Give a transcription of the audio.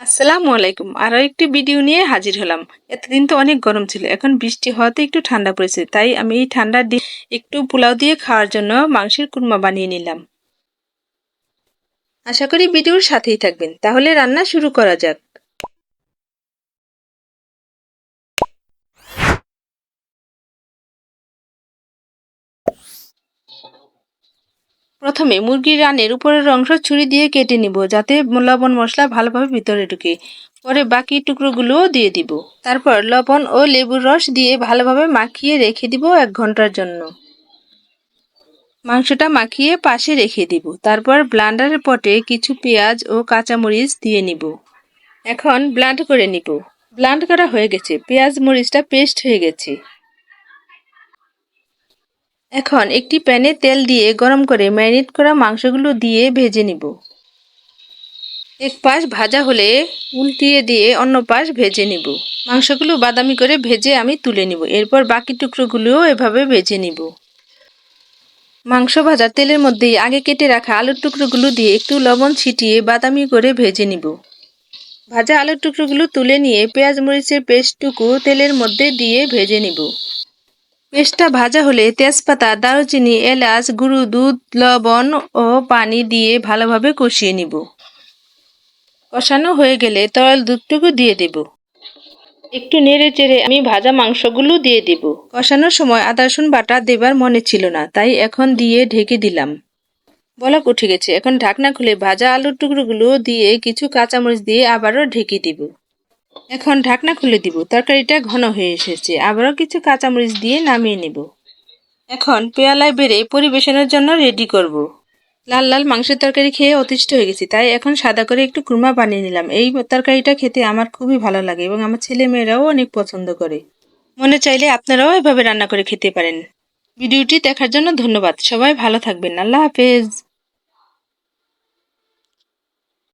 আসসালামু আলাইকুম। আরও একটি ভিডিও নিয়ে হাজির হলাম। এতদিন তো অনেক গরম ছিল, এখন বৃষ্টি হওয়াতে একটু ঠান্ডা পড়েছে, তাই আমি এই ঠান্ডার দিন একটু পোলাও দিয়ে খাওয়ার জন্য মাংসের কুর্মা বানিয়ে নিলাম। আশা করি ভিডিওর সাথেই থাকবেন। তাহলে রান্না শুরু করা যাক। প্রথমে মুরগির রানের উপরের অংশ ছুরি দিয়ে কেটে নিব, যাতে লবণ মশলা ভালোভাবে ভিতরে ঢুকে। পরে বাকি টুকরোগুলোও দিয়ে দিব। তারপর লবণ ও লেবুর রস দিয়ে ভালোভাবে মাখিয়ে রেখে দিব এক ঘণ্টার জন্য। মাংসটা মাখিয়ে পাশে রেখে দিব। তারপর ব্লান্ডারের পটে কিছু পেঁয়াজ ও কাঁচামরিচ দিয়ে নিব। এখন ব্লান্ড করে নিব। ব্লান্ড করা হয়ে গেছে। পেঁয়াজ মরিচটা পেস্ট হয়ে গেছে। এখন একটি প্যানে তেল দিয়ে গরম করে ম্যারিনেট করা মাংসগুলো দিয়ে ভেজে নিব। এক পাশ ভাজা হলে উল্টিয়ে দিয়ে অন্য পাশ ভেজে নিব। মাংসগুলো বাদামি করে ভেজে আমি তুলে নিব। এরপর বাকি টুকরোগুলোও এভাবে ভেজে নিব। মাংস ভাজা তেলের মধ্যেই আগে কেটে রাখা আলুর টুকরোগুলো দিয়ে একটু লবণ ছিটিয়ে বাদামি করে ভেজে নিব। ভাজা আলুর টুকরোগুলো তুলে নিয়ে পেঁয়াজ মরিচের পেস্টটুকু তেলের মধ্যে দিয়ে ভেজে নিব। পেস্টটা ভাজা হলে তেজপাতা, দারুচিনি, এলাচ, গুঁড়ো, দুধ, লবণ ও পানি দিয়ে ভালোভাবে কষিয়ে নিব। কষানো হয়ে গেলে তরল দুধটুকু দিয়ে দেব। একটু নেড়ে চেড়ে আমি ভাজা মাংসগুলো দিয়ে দেব। কষানোর সময় আদা রসুন বাটা দেবার মনে ছিল না, তাই এখন দিয়ে ঢেকে দিলাম। বলক উঠে গেছে, এখন ঢাকনা খুলে ভাজা আলুর টুকরোগুলো দিয়ে কিছু কাঁচামরিচ দিয়ে আবারও ঢেকে দিব। এখন ঢাকনা খুলে দিব। তরকারিটা ঘন হয়ে এসেছে। আবারও কিছু কাঁচামরিচ দিয়ে নামিয়ে নেব। এখন পেয়ালায় বেড়ে পরিবেশনের জন্য রেডি করব। লাল লাল মাংসের তরকারি খেয়ে অতিষ্ঠ হয়ে গেছি, তাই এখন সাদা করে একটু কুরমা বানিয়ে নিলাম। এই তরকারিটা খেতে আমার খুবই ভালো লাগে এবং আমার ছেলে মেয়েরাও অনেক পছন্দ করে। মনে চাইলে আপনারাও এভাবে রান্না করে খেতে পারেন। ভিডিওটি দেখার জন্য ধন্যবাদ। সবাই ভালো থাকবেন। আল্লাহ হাফেজ।